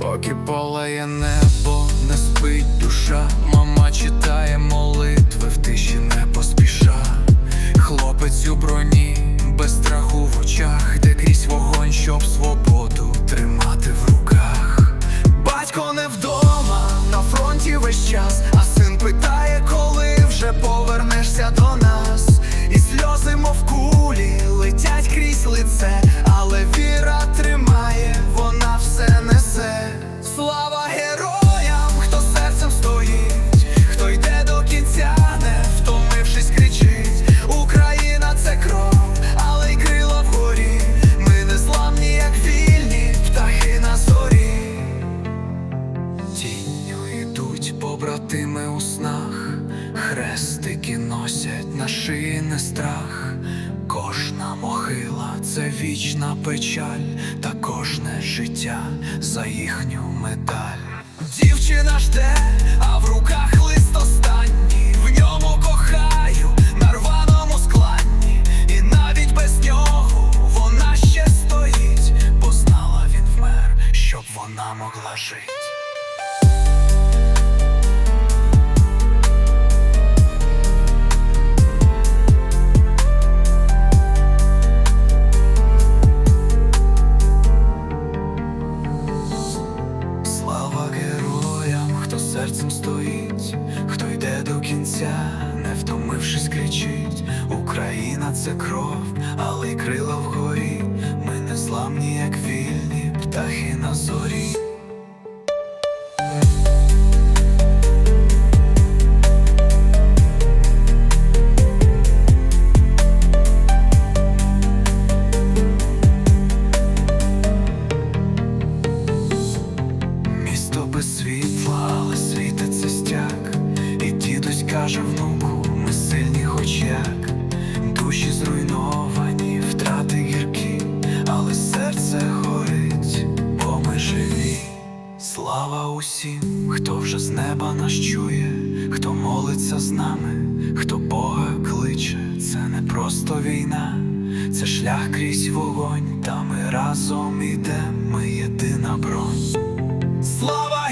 поки палає небо, не спить душа. Мама читає молитви в тиші не поспіша. Хлопець у броні, без страху в очах, де крізь вогонь, щоб свободу тримати в руках. Батько не вдома, на фронті весь час, а син питає, коли вже повернешся до нас. І сльози, мов кулі, летять крізь лице, побратими у снах, хрестики носять на шиї не страх. Кожна могила це вічна печаль, та кожне життя за їхню медаль. Дівчина жде, а в руках лист останній, в ньому кохаю, на рваному складні, і навіть без нього вона ще стоїть, бо знала він вмер, щоб вона могла жити. Серцем стоїть, хто йде до кінця, не втомившись, кричить. Україна це кров, але й крила вгорі. Ми не зламні, як вільні птахи на зорі. Каже внуку, ми сильні хоч як. Душі зруйновані, втрати гіркі, але серце горить, бо ми живі. Слава усім, хто вже з неба нас чує, хто молиться з нами, хто Бога кличе, це не просто війна, це шлях крізь вогонь, та ми разом ідем, ми єдина бронь. Слава